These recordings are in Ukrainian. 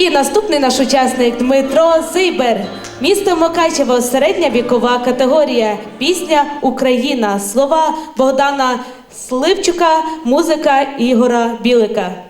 І наступний наш учасник Дмитро Зибер. Місто Мокачево, середня вікова категорія. Пісня Україна. Слова Богдана Сливчука, музика Ігора Білика.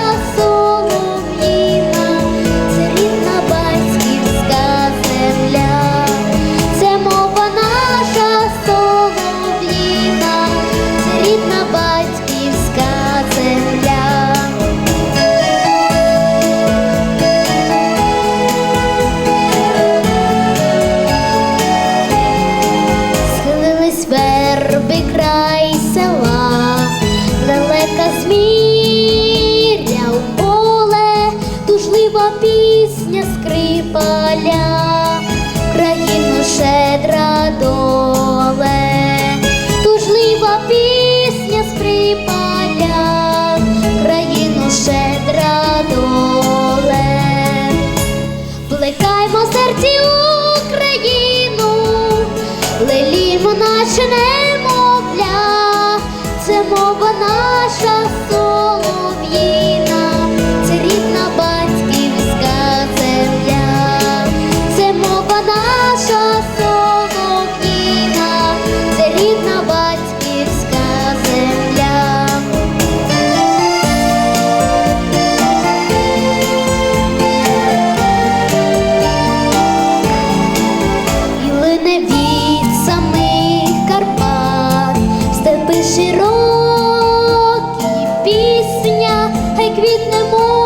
медове, тужлива пісня скрипаля, країну щедра доле, плекаймо серці Україну, лелімо наче небо. хай квітне море.